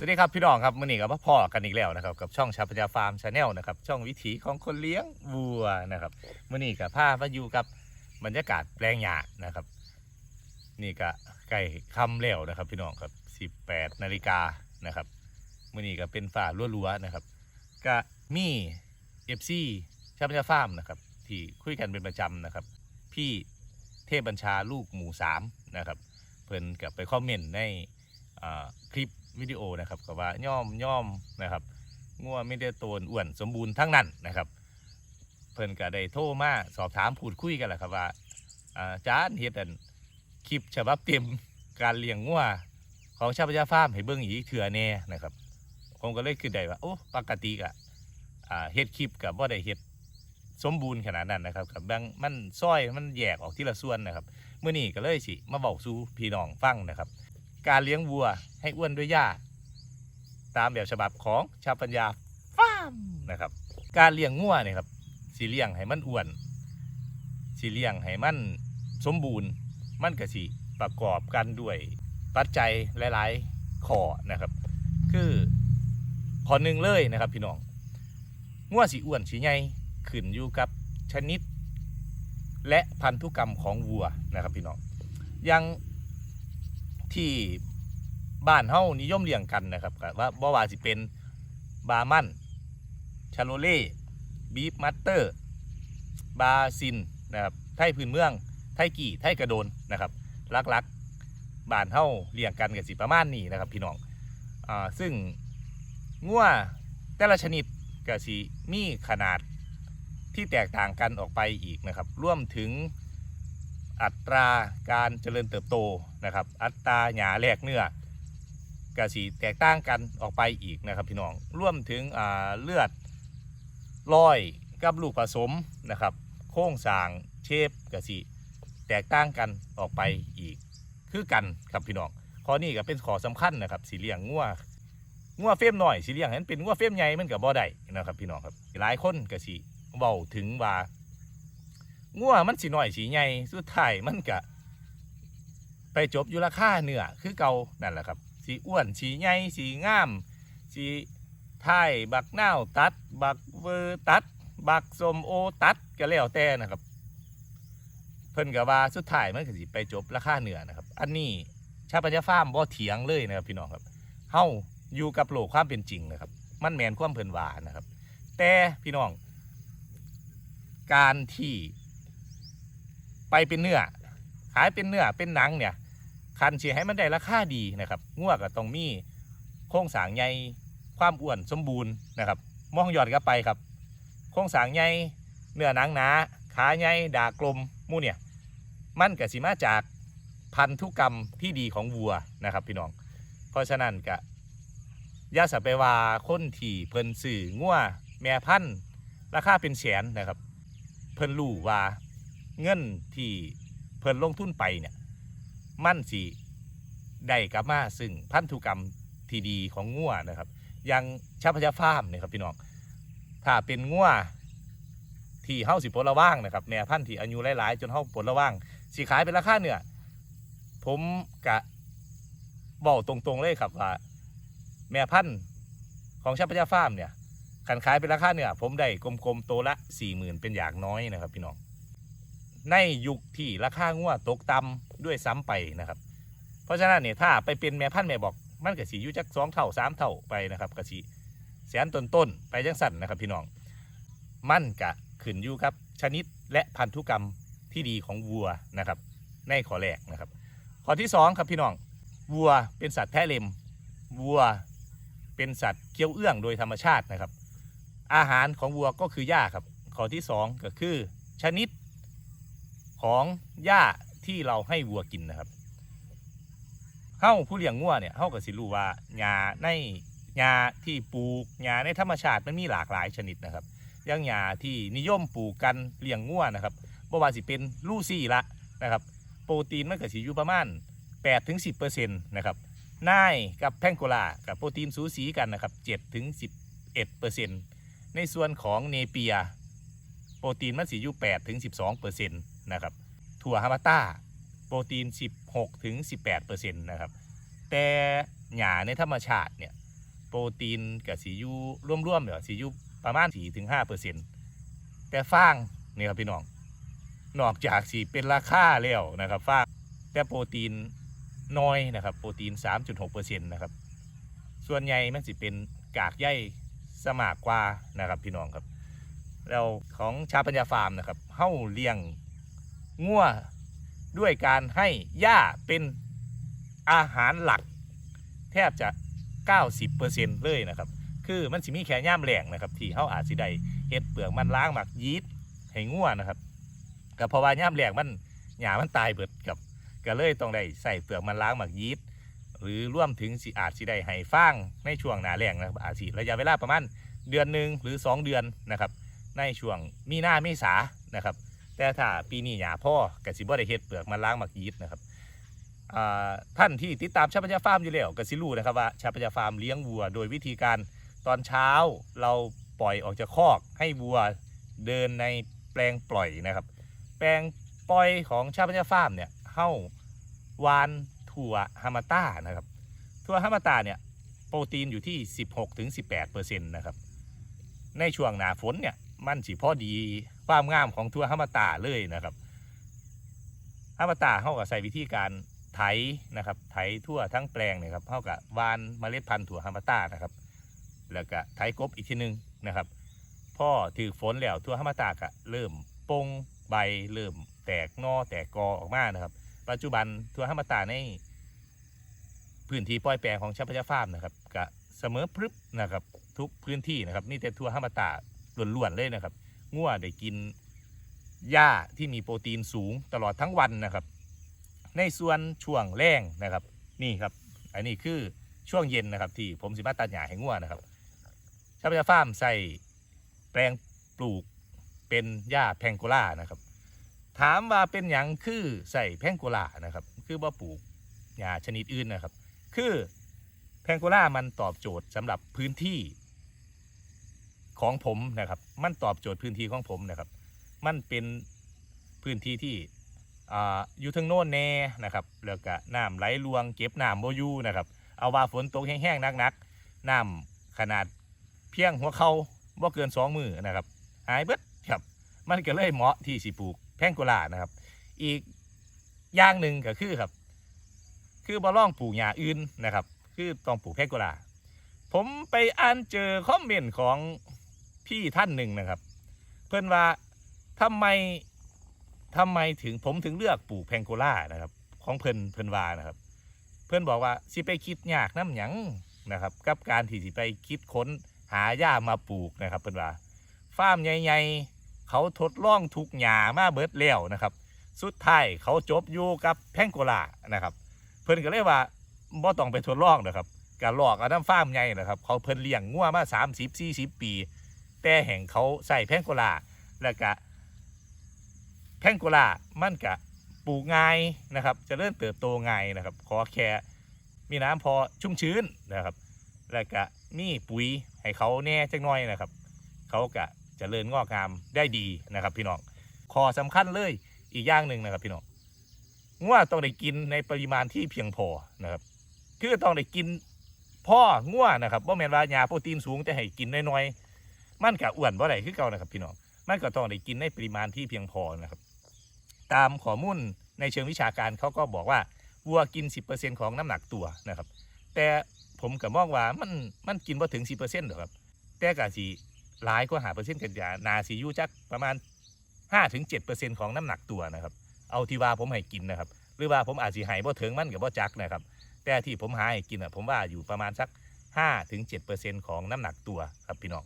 สวัสดีครับพี่น้องครับมื่อนี้กับพ่อกันอีกแล้วนะครับกับช่องชาพยาฟาร์มชาแนลนะครับช่องวิถีของคนเลี้ยงวัวนะครับมื่อนี้กับผ้ามาอยู่กับบรรยากาศแปลงหญ้านะครับ นี่ก็ใกล้ค่ำแล้วนะครับ พี่น้องครับ 18นาฬิกานะครับมื่อนี้ก็เป็นฝ่ารัวๆนะครับก็มีเอฟซีชาพยาฟาร์มนะครับที่คุยกันเป็นประจำนะครับ พี่เทพบัญชาลูกหมูสามนะครับเพิ่นกับไปคอมเมนต์ใน คลิปวิดีโอนะครับก็ว่าย่อมย่อมนะครับงัวไม่ได้โตนอ้วนสมบูรณ์ทั้งนั้นนะครับ เพิ่นก็ได้โทรมาสอบถามพูดคุยกันแหละครับว่าอาอาจารย์เฮ็ดอันคลิปฉบับเต็มการเลี้ยงงัวของชาวพยาฟาร์มให้เบิ่งอีกเถื่อแน่นะครับผมก็เลยคิดได้ว่าโอ้ปกติก็อ่าเฮ็ดคลิปกับบ่าได้เฮ็ดสมบูรณ์ขนาดนั้นนะครับกับบางมันซอยมันแยกออกทีละส่วนนะครับเมื่อนี้ก็เลยสิมาบอกสู่พี่น้องฟังนะครับ การเลี้ยงวัวให้อ้วนด้วยหญ้าตามแบบฉบับของชาวปัญญาฟาร์มนะครับ การเลี้ยงงัวเนี่ยครับสีเลี้ยงให้มันอ้วนสีเลี้ยงให้มันสมบูรณ์ มันก็สิประกอบกันด้วยปัจจัยหลาย ๆข้อนะครับ คือข้อหนึ่งเลยนะครับพี่น้องงัวสีอ้วนสีใหญ่ขึ้นอยู่กับชนิด และพันธุกรรมของวัวนะครับพี่น้องอยัง ที่บ้านเฮานิยมเลี้ยงกันนะครับก็ว่าบ่ว่าสิเป็นบามันชาโลเล่บีฟมัตเตอร์ บาซินนะครับไทยพื้นเมือง ไทยกี่ไทยกระโดนนะครับลักๆบ้านเฮาเลี้ยงกันก็สิประมาณนี้นะครับพี่น้องอ่าซึ่งงัวแต่ละชนิดก็สิมีขนาดที่แตกต่างกันออกไปอีกนะครับร่วมถึง อัตราการเจริญเติบโตนะครับ อัตราหยาแลกเนื้อกระสีแตกต่างกันออกไปอีกนะครับพี่น้องร่วมถึงเลือดลอยกับลูกผสมนะครับ โค้งสางเชฟกระสีแตกต่างกันออกไปอีก คือกันครับพี่น้องข้อนี้ก็เป็นข้อสำคัญนะครับสีเลี้ยงงัวงัวเฟรมหน่อยสีเลี้ยงให้นเป็นงัวเฟรมใหญ่มันกับบ่อได้นะครับพี่น้องครับหลายคนก็สีเว้าถึงว่า งัวมันสิน้อยสีใหญ่สุดท้ายมันก็ไปจบอยู่ราคาเนื้อคือเก่านั่นแหละครับ สีอ้วนสีใหญ่สีงามสีไทยบักนาวตัด บักเวอร์ตัด บักสมโอตัดก็แล้วแต่นะครับ เพิ่นก็ว่าสุดท้ายมันก็สิไปจบราคาเนื้อนะครับ อันนี้ชาปัญญาฟาร์มบ่เถียงเลยนะครับพี่น้องครับเฮาอยู่กับโลกความเป็นจริงนะครับ มันแมนความเพิ่นว่านะครับ แต่พี่น้อง การที่ ไปเป็นเนื้อ ขายเป็นเนื้อเป็นหนังเนี่ยคันเชียให้มันได้ราคาดีนะครับงัวก็ต้องมีโครงสร้างใหญ่ความอ้วนสมบูรณ์นะครับมองยอดกลับไปครับ โครงสร้างใหญ่เนื้อหนังหนา ขาใหญ่ดากลมมู่เนี่ยมันก็สิมาจากพันธุกรรมที่ดีของวัวนะครับพี่น้อง เพราะฉะนั้นก็อย่าสะไปว่าคนที่เพิ่นสื่องัวแม่พันธุ์ราคาเป็นแสนนะครับ เพิ่นรู้ว่า เงินที่เพิ่นลงทุนไปเนี่ยมันสิได้กลับมาซึ่งพันธุกรรมที่ดีของงัวนะครับอย่างชาพยาฟาร์มเนี่ยครับพี่น้องถ้าเป็นงัวที่เฮาสิปลระว่างนะครับแม่พันธุ์ที่อายุหลายๆ จนเฮาปลระว่างสิขายเป็นราคาเนื้อผมกะบอกตรงๆเลยครับว่าแม่พันธุ์ของชาพยาฟาร์มเนี่ยขันขายเป็นราคาเนี่ยผมได้กลมๆโตละสี่หมื่นเป็นอย่างน้อยนะครับพี่น้อง ในยุคที่ราคางัวตกต่ำด้วยซ้ำไปนะครับ เพราะฉะนั้นเนี่ยถ้าไปเป็นแม่พันธุ์แม่บอกมันก็สีอยู่จักสองเท่าสามเท่าไปนะครับก็สีแสนต้นๆไปจังสั่นนะครับพี่น้อง มันกะขึ้นอยู่กับชนิดและพันธุกรรมที่ดีของวัวนะครับ ในข้อแรกนะครับข้อที่สองครับพี่น้องวัวเป็นสัตว์แท้เล็มวัวเป็นสัตว์เคี้ยวเอื้องโดยธรรมชาตินะครับ อาหารของวัวก็คือหญ้าครับข้อที่สองก็คือชนิด ของหญ้าที่เราให้วัวกินนะครับเฮ้าผู้เลี้ยงงัวเนี่ยเฮ้าก็สิรู้ว่าหญ้าในหญ้าที่ปลูกหญ้าในธรรมชาติมันมีหลากหลายชนิดนะครับอย่างหญ้าที่นิยมปลูกกันเลี้ยงงัวนะครับบ่ว่าสิเป็นลูซี่ละนะครับโปรตีนมันก็สิอยู่ประมาณ8-10%นะครับนายกับแพงโกลากับโปรตีนสูสีกันนะครับ7ถึง11%ในส่วนของเนเปีย โปรตีนมันสีอยู่8ถึง12%น นะครับถั่วฮามาต้าโปรตีน 16ถึง18%นะครับแต่หญ้าในธรรมชาติเนี่ยโปรตีนกับสียูร่วมๆเดี๋ยวสียูประมาณ4ถึง5เปอร์เซ็นต์แต่ฟางนี่ครับพี่น้องนอกจากสีเป็นราคาแล้วนะครับฟางแต่โปรตีนน้อยนะครับโปรตีน 3.6เปอร์เซ็นต์นะครับส่วนใหญ่มันสิเป็นกากใยสมากกว่านะครับพี่น้องครับแล้วของชาปัญญาฟาร์มนะครับเฮ้าเลี้ยง งัวด้วยการให้หญ้าเป็นอาหารหลัก แทบจะ 90%เลยนะครับ คือมันสิมีแค่ย่ามแหลงนะครับที่เฮาอาจสิได้เฮ็ดเปลือกมันล้างหมักยีสต์ให้งัวนะครับก็เพราะว่าย่ามแหลงมันหญ้ามันตายเบิดครับก็เลยต้องได้ใส่เปลือกมันล้างหมักยีสต์หรือร่วมถึงสิอาจสิได้ให้ฟางในช่วงหนาแล้งนะครับอาจสิระยะเวลาประมาณเดือนหนึ่งหรือ 2 เดือนนะครับ ในช่วงมีหน้าเมษานะครับ แต่ถ้าปีนี้หญ้าพ่อกสิบ่ได้เฮ็ดเปลือกมันล้างหมักยีสต์นะครับท่านที่ติดตามชาปัญญาฟาร์มอยู่แล้วกสิรู้นะครับว่าชาปัญญาฟาร์มเลี้ยงวัว โดยวิธีการตอนเช้าเราปล่อยออกจากคอกให้วัวเดินในแปลงปล่อยนะครับ แปลงปล่อยของชาปัญญาฟาร์มเนี่ยเข้าวานถั่วฮามาต้านะครับถั่วฮามาต้าเนี่ยโปรตีนอยู่ที่ 16-18%นะครับในช่วงหนาฝนเนี่ยมันสิพอดี ความงามของถั่วฮามาตาเลยนะครับฮามาตาเขาก็ใส่วิธีการไถนะครับ ไถทั่วทั้งแปลงเนี่ยครับเขากับวานเมล็ดพันธุ์ถั่วฮามาตานะครับ แล้วก็ไถกบอีกทีหนึงนะครับพ่อถือฝนแล้วทั่วฮามาตากะเริ่มปงใบเริ่มแตกนอแตกกอออกมานะครับ ปัจจุบันทั่วฮามาตาในพื้นที่ปล่อยแปลงของชัพยาฟาร์มนะครับกะเสมอพรึบนะครับทุกพื้นที่นะครับนี่แต่ทั่วฮามาตาล้วนๆเลยนะครับ งัวได้กินหญ้าที่มีโปรตีนสูงตลอดทั้งวันนะครับ ในส่วนช่วงแรงนะครับ นี่ครับ อันนี้คือช่วงเย็นนะครับ ที่ผมสิมาตัดหญ้าให้งัวนะครับชาวบ้าฟาร์มใส่แปลงปลูกเป็นหญ้าแพงโกล่านะครับ ถามว่าเป็นอย่างคือใส่แพงโกล่านะครับ คือว่าปลูกหญ้าชนิดอื่นนะครับ คือแพงโกล่ามันตอบโจทย์สำหรับพื้นที่ ของผมนะครับ มันตอบโจทย์พื้นที่ของผมนะครับ มันเป็นพื้นที่ที่ออยู่ทางโน้นแน่นะครับแล้วก็น้ำไหลลวงเก็บน้ำโบอยูนะครับ เอาว่าฝนตกแห้งๆนักๆน้ำขนาดเพียงหัวเขาบ่เกินสองมือนะครับ หายเบิดครับมันก็เลยเหมาะที่สิปลูกแพงโกลานะครับ อีกอย่างหนึ่งก็คือครับ คือบ่ล่องปลูกหญ้าอื่นนะครับ คือต้องปลูกแพงโกลาผมไปอ่านเจอคอมเมนต์ของ พี่ท่านหนึ่งนะครับ เพื่อนว่าทำไมทำไมถึงผมถึงเลือกปลูกแพงโกล่านะครับ ของเพิ่นเพิ่อนว่านะครับ เพื่อนบอกว่าสิไปคิดยากน้ำหยังนะครับ กับการที่สิไปคิดค้นหาหญ้ามาปลูกนะครับเพิ่อนว่าฟาร์มใหญ่ๆเขาทดลองทุกหญ้ามาเบิดแล้วนะครับ สุดท้ายเขาจบอยู่กับแพงโกล่านะครับ เพิ่อนก็เลยว่าบ่ต้องไปทดลองนะครับการหลอกเอาน้ำฟาร์มใหญ่นะครับ เขาเพิ่นเลี้ยงงัวมา 30 40 ปี แต่แห่งเขาใส่แพงโกลาแล้วก็แพงโกลามันกะปลูกง่ายนะครับจะเริ่มเติบโตง่ายนะครับขอแค่มีน้ำพอชุ่มชื้นนะครับ แล้วก็มีปุ๋ยให้เขาแน่จักน่อยนะครับ เขากะจะเริญงอกงามได้ดีนะครับ พี่น้องขอสำคัญเลยอีกอย่างหนึ่งนะครับพี่น้องงัวต้องได้กินในปริมาณที่เพียงพอนะครับคือต้องได้กินพ่องัวนะครับว่าแมนว่ายาโปรตีนสูงจะให้กินน้อยๆ มันกะอ้วนบ่ได้คือเก่านะครับพี่น้องมันก็ต้องได้กินในปริมาณที่เพียงพอนะครับ ตามข้อมูลในเชิงวิชาการเขาก็บอกว่าวัวกิน 10%ของน้ำหนักตัวนะครับ แต่ผมก็มองว่ามันมันกินพอถึง 10%หรอกครับแต่ก็สิหลายกว่าหาเปอร์เซ็นต์กันยานาสิอยูจักประมาณ 5-7%ของน้ำหนักตัวนะครับ เอาที่ว่าผมให้กินนะครับ หรือว่าผมอาจสิใหายบ่ถึงมันกับบ่จักนะครับ แต่ที่ผมหาให้กินอะผมว่าอยู่ประมาณสัก5-7%ของน้ำหนักตัวครับพี่น้อง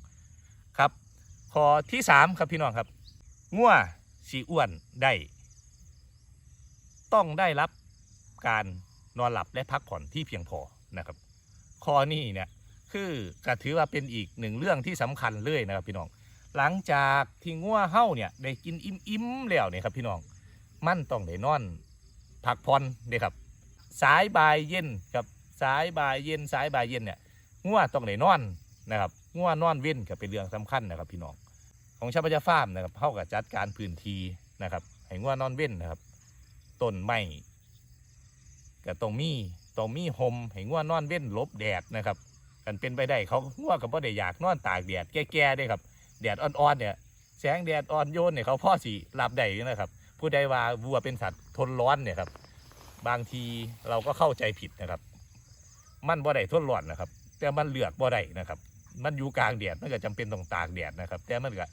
ครับข้อที่3ครับพี่น้องครับงัวสีอ้วนได้ ต้องได้รับการนอนหลับและพักผ่อนที่เพียงพอนะครับข้อนี้เนี่ยคือก็ถือว่าเป็นอีกหนึ่งเรื่องที่สำคัญเลยนะครับพี่น้อง หลังจากที่งัวเฮ้าเนี่ยได้กินอิ่มๆแล้วเนี่ยครับพี่น้องมันต้องได้นอนพักผ่อนเด้ครับสายบ่ายเย็นครับสายบ่ายเย็นสายบ่ายเย็นเนี่ยงัวต้องได้นอนนะครับ งัวนอนเว้นก็เป็นเรื่องสำคัญนะครับพี่น้องของชาวบ้าฟาร์มนะครับเข้ากับจัดการพื้นที่นะครับให้งัวนอนเว้นนะครับต้นไม้ก็ต้องมีต้องมีห่มให้งัวนอนเว้นลบแดดนะครับกันเป็นไปได้เขาง่วกับพ่ได้อยากนอนตากแดดแก่ๆได้ครับแดดอ่อนๆเนี่ยแสงแดดอ่อนโยนเนี่ยเขาพ่อสีรับได้อยู่นะครับผู้ใดว่าวัวเป็นสัตว์ทนร้อนเนี่ยครับบางทีเราก็เข้าใจผิดนะครับ มันบ่ได้ทนร้อนนะครับ แต่มันเลือกบ่ได้นะครับ มันอยู่กลางแดดมันก็จำเป็นต้องตากแดดนะครับ แต่มันก็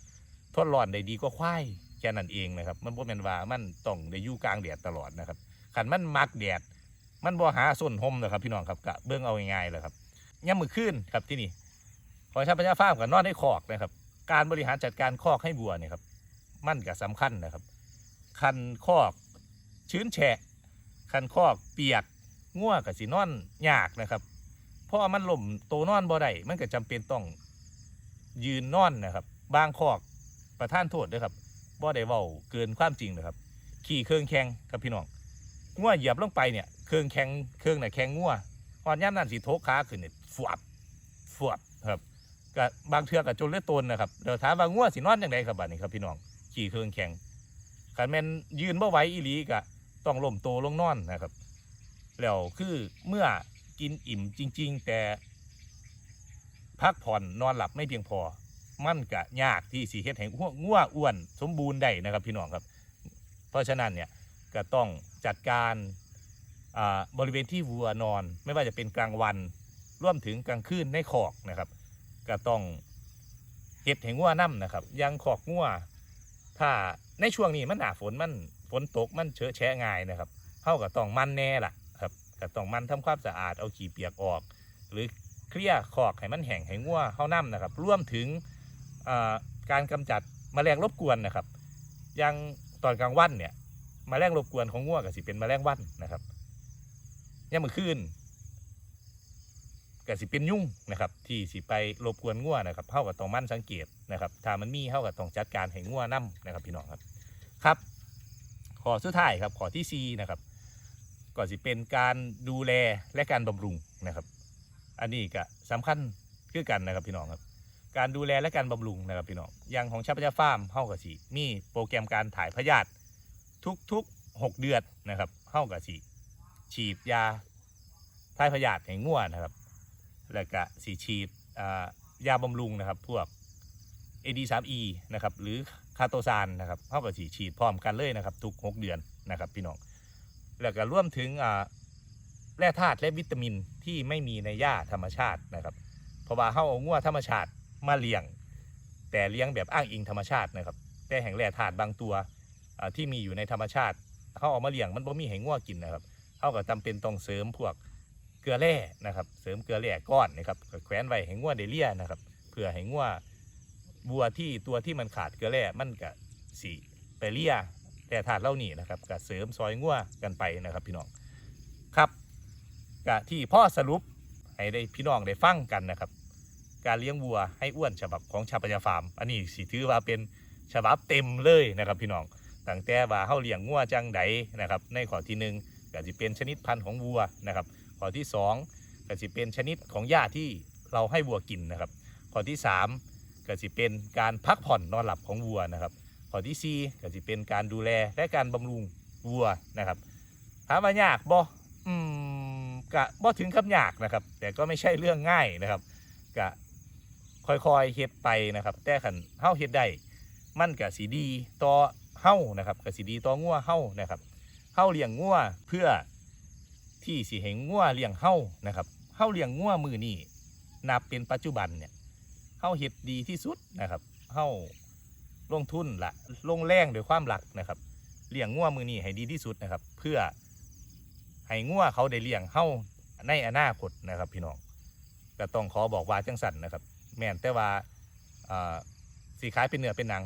ทนร้อนได้ดีกว่าควายแค่นั้นเองนะครับ มันบ่แม่นว่ามันต้องได้อยู่กลางแดดตลอดนะครับขันมันมักแดด มันบ่หาส้นห่มนะครับพี่น้องครับกะเบิ่งเอาง่ายๆเลยครับย่ำมือขึ้นครับที่นี่ขอชาพญาฟ้ามกับนอนในคอกนะครับ การบริหารจัดการคอกให้บัวเนี่ยครับ มันก็สำคัญนะครับ คันคอกชื้นแฉะคันคอกเปียกง่วกับสีนอนยากนะครับ เพราะมันล่มโตนอนบ่ได้มันก็จำเป็นต้องยืนนอนนะครับ บางคอกประท่านโทษด้วยครับบ่ได้เว้าเกินความจริงนะครับ ขี่เครื่องแข่งครับพี่น้องง่วเหยียบลงไปเนี่ยเครื่องแข่งเครื่องน่ะแข่งง่วตอนย่ำนั่นสีโทกขาขึ้นเนี่ยฟวบฟวบครับก็บบางเทือกับจนเลือดตนนะครับเดี๋ยวถามว่าง่วสีนอนยังไงครับบัดนี้ครับพี่น้องขี่เครื่องแข่งขันแมนยืนบ่ไหวอีหลีกะต้องล่มโตลงนอนนะครับแล้วคือเมื่อ กินอิ่มจริง ๆ แต่ พักผ่อนนอนหลับไม่เพียงพอ มันก็ยากที่สีเฮ็ดให้ง่วง่วอ้วน สมบูรณ์ได้นะครับพี่น้องครับ เพราะฉะนั้นเนี่ยก็ต้องจัดการบริเวณที่วัวนอน ไม่ว่าจะเป็นกลางวันร่วมถึงกลางคืนในคอกนะครับ ก็ต้องเฮ็ดให้ง่วน้ำนะครับยังคอกง่วถ้าในช่วงนี้มันหนาฝนมันฝนตกมันเชอะแฉะง่ายนะครับเท่ากับต้องมันแน่ล่ะ ก็ต้องมันทำความสะอาดเอาขี้เปียกออก หรือเคลียร์ขอกให้มันแห้งให้งัวเข้าน้ำนะครับรวมถึงการกำจัดแมลงรบกวนนะครับอยังตอนกลางวันเนี่ยแมลงรบกวนของงัวก็สิเป็นแมลงวันนะครับยามมื้อคืนก็สิเป็นยุ่งนะครับที่สิไปรบกวนงัวนะครับเท่ากับต้องมั่นสังเกตนะครับถ้ามันมีเท่ากับต้องจัดการให้งัวน้ำนะครับพี่น้องครับครับข้อสุดท้ายครับข้อที่4นะครับ ก็สิเป็นการดูแลและการบำรุงนะครับ อันนี้ก็สำคัญคือกันนะครับพี่น้องครับ การดูแลและการบำรุงนะครับพี่น้องอย่างของชาพยาฟาร์มเฮากับสิมีโปรแกรมการถ่ายพยาธิทุกๆ 6 เดือนนะครับเฮากับสิฉีดยาถ่ายพยาธิให้งัวนะครับ แล้วก็สีฉีดยาบำรุงนะครับ พวก AD3E นะครับหรือคาโตซานนะครับเท่ากับสีฉีดพร้อมกันเลยนะครับ ทุก 6 เดือนนะครับพี่น้อง แล้วก็ร่วมถึงแร่ธาตุและวิตามินที่ไม่มีในหญ้าธรรมชาตินะครับ เพราะว่าเฮาเอางัวธรรมชาติมาเลี้ยง แต่เลี้ยงแบบอ้างอิงธรรมชาตินะครับ แต่แห่งแร่ธาตุบางตัวที่มีอยู่ในธรรมชาติเฮาเอามาเลี้ยงมันบ่มีให้งัวกินนะครับเฮาก็จำเป็นต้องเสริมพวกเกลือแร่นะครับ เสริมเกลือแร่ก้อนนะครับแขวนไว้ให้งัวได้เลี่ยนะครับเพื่อให้งัวบัวที่ตัวที่มันขาดเกลือแร่มันก็สีไปเลี่ย แต่ถาดเหล่านี้นะครับก็เสริมซอยงัวกันไปนะครับพี่น้องครับกะที่พ่อสรุปให้ได้พี่น้องได้ฟังกันนะครับ การเลี้ยงวัวให้อ้วนฉบับของชาปยาฟาร์ม อันนี้สิถือว่าเป็นฉบับเต็มเลยนะครับพี่น้องตั้งแต่ว่าเฮาเลี้ยงงัวจังไดนะครับในข้อที่หนึ่งก็สิเป็นชนิดพันธุ์ของวัวนะครับข้อที่สองก็สิเป็นชนิดของหญ้าที่เราให้วัวกินนะครับข้อที่สามก็สิเป็นการพักผ่อนนอนหลับของวัวนะครับ ข้อที่สี่ก็สิเป็นการดูแลและการบำรุงวัวนะครับถามว่ายากบ่อืมกะบ่ถึงกับยากนะครับ แต่ก็ไม่ใช่เรื่องง่ายนะครับกะค่อยๆเฮ็ดไปนะครับ แต่ขันเฮาเฮ็ดได้มันก็สิดีต่อเฮานะครับก็สิดีต่องัวเฮานะครับเฮาเลี้ยงงัวเพื่อที่สิให้งัวเลี้ยงเฮานะครับเฮาเลี้ยงงัวมือนี่นับเป็นปัจจุบันเนี่ยเฮาเฮ็ดดีที่สุดนะครับเฮา ลงทุนละลงแรงด้วยความหลักนะครับเลี้ยงงัวมือนี้ให้ดีที่สุดนะครับ เพื่อให้งัวเขาได้เลี้ยงเฮาในอนาคตนะครับ พี่น้องก็ต้องขอบอกว่าจังสันนะครับ แม่นแต่ว่าสีขายเป็นเนื้อเป็นหนัง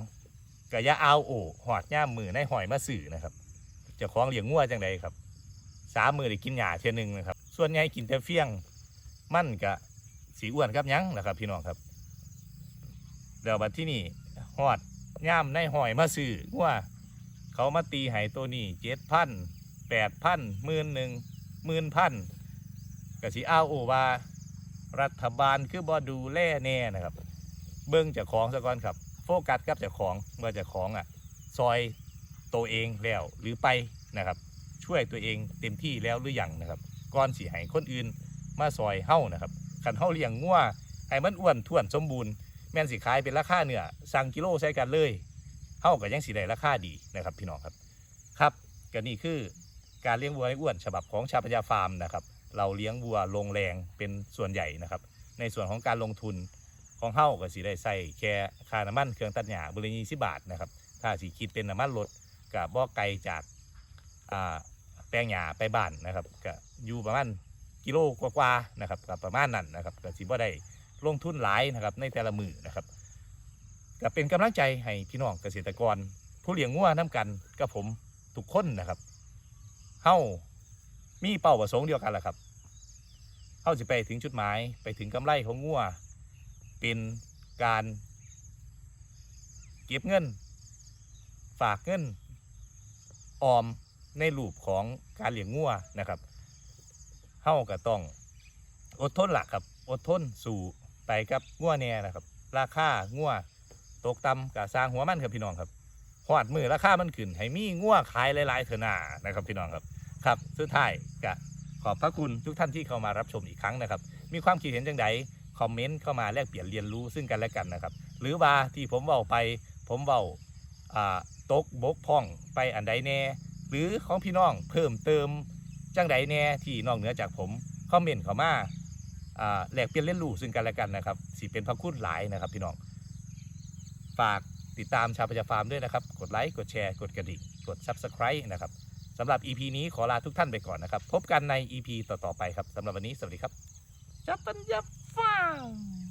ก็อย่าเอาโอหอดย่ามมือในหอยมาสื่อนะครับจะคล้องเลี้ยงงัวจังใดครับสามมือได้กินหญ้าเท่ยนึงนะครับ ส่วนใหญ่กินแต่เฟี้ยงมั่นก็สีอ้วนครับยังนะครับ พี่น้องครับเดี๋ยวบัดที่นี่หอด ย่ามในหอยมาซื้อว่าเขามาตีให้ตัวนี้เจ็ดพันแปดพันหมื่นหนึ่งหมื่นพันก็สิอ้าวโอว่า รัฐบาลคือบอดูแลแน่นะครับ เบิ้งจากของซะก่อนครับ โฟกัสกับจากของเมื่อจากของอะ ซอยตัวเองแล้วหรือไปนะครับ ช่วยตัวเองเต็มที่แล้วหรือยังนะครับก่อนสิให้คนอื่นมาซอยเฮ้านะครับคันเฮาเลี้ยงงัวให้มันอ้วนท้วนสมบูรณ์ แม่นสิขายเป็นราคาเนื้อสั่งกิโลใช้กันเลยเฮาก็ยังสิได้ราคาดีนะครับพี่น้องครับครับก็นี่คือการเลี้ยงวัวให้อ้วนฉบับของชาพญาฟาร์มนะครับ เราเลี้ยงวัวลงแรงเป็นส่วนใหญ่นะครับ ในส่วนของการลงทุนของเฮาก็สิได้ใส่แค่ค่าน้ำมันเครื่องตัดหญ้าบริญีสิบาทนะครับ ถ้าสิคิดเป็นน้ำมันรถกับบ่อไกลจากอ่าแปลงหญ้าไปบ้านนะครับก็อยู่ประมาณกิโลกว่าๆนะครับกับประมาณนั้นนะครับก็สิบ่ได้ ลงทุนหลายนะครับในแต่ละมือนะครับก็เป็นกำลังใจให้พี่น้องเกษตรกร ผู้เลี้ยงงัวน้กันกับผมทุกคนนะครับเฮามีเป้าประสงค์เดียวกันแหละครับเฮาจะไปถึงจุดหมายไปถึงกำไรของงัวเป็นการเก็บเงิน ฝากเงินออมในรูปของการเลี้ยงงัวนะครับเฮาก็ต้องอดทนหลักครับ อดทนสู่ ไปกับงัวแน่นะครับ ราคางัวตกต่ำกับสร้างหัวมันครับพี่น้องครับหอดมือราคามันขึ้นให้มีงัวขายหลายๆเถอะหนานะครับพี่น้องครับครับสุดท้ายก็ขอบพระคุณทุกท่านที่เข้ามารับชมอีกครั้งนะครับ มีความคิดเห็นจังใดคอมเมนต์เข้ามาแลกเปลี่ยนเรียนรู้ซึ่งกันและกันนะครับ หรือว่าที่ผมเว้าไป ผมเว้าอ่าตกบกพ่องไปอันใดแน่ หรือของพี่น้องเพิ่มเติมจังใดแน่ที่นอกเหนือจากผมคอมเมนต์เข้ามา แหลกเปลี่ยนเรียนรู้ซึ่งกันและกันนะครับสิเป็นพระคุณหลายนะครับพี่น้องฝากติดตามชาวประชาฟาร์มด้วยนะครับ กดไลค์ กดแชร์ กดกระดิ่ง กด Subscribe นะครับสำหรับ EP นี้ขอลาทุกท่านไปก่อนนะครับ พบกันใน EP ต่อ ๆ ไปครับสำหรับวันนี้ สวัสดีครับชาวปัญญาฟาร์ม